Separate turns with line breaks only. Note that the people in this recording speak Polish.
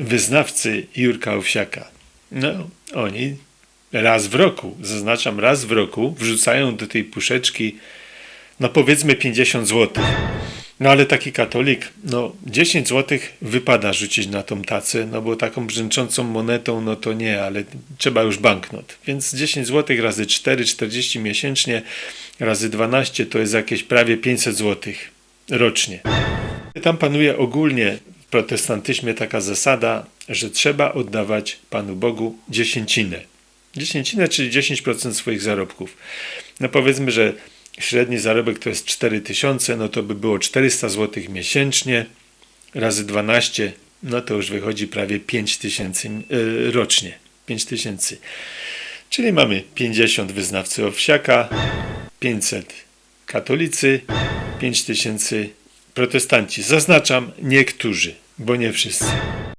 wyznawcy Jurka Owsiaka. No, oni raz w roku, zaznaczam raz w roku, wrzucają do tej puszeczki, no powiedzmy 50 zł. No ale taki katolik, no 10 zł wypada rzucić na tą tacę, no bo taką brzęczącą monetą, no to nie, ale trzeba już banknot. Więc 10 zł razy 4, 40 miesięcznie, razy 12 to jest jakieś prawie 500 zł rocznie. Tam panuje ogólnie protestantyzmie taka zasada, że trzeba oddawać Panu Bogu dziesięcinę. Dziesięcinę, czyli 10% swoich zarobków. No powiedzmy, że średni zarobek to jest 4000, no to by było 400 zł miesięcznie, razy 12, no to już wychodzi prawie 5000 yy, rocznie. 5000. Czyli mamy 50 wyznawcy owsiaka, 500 katolicy, 5000 protestanci. Zaznaczam niektórzy, bo nie wszyscy.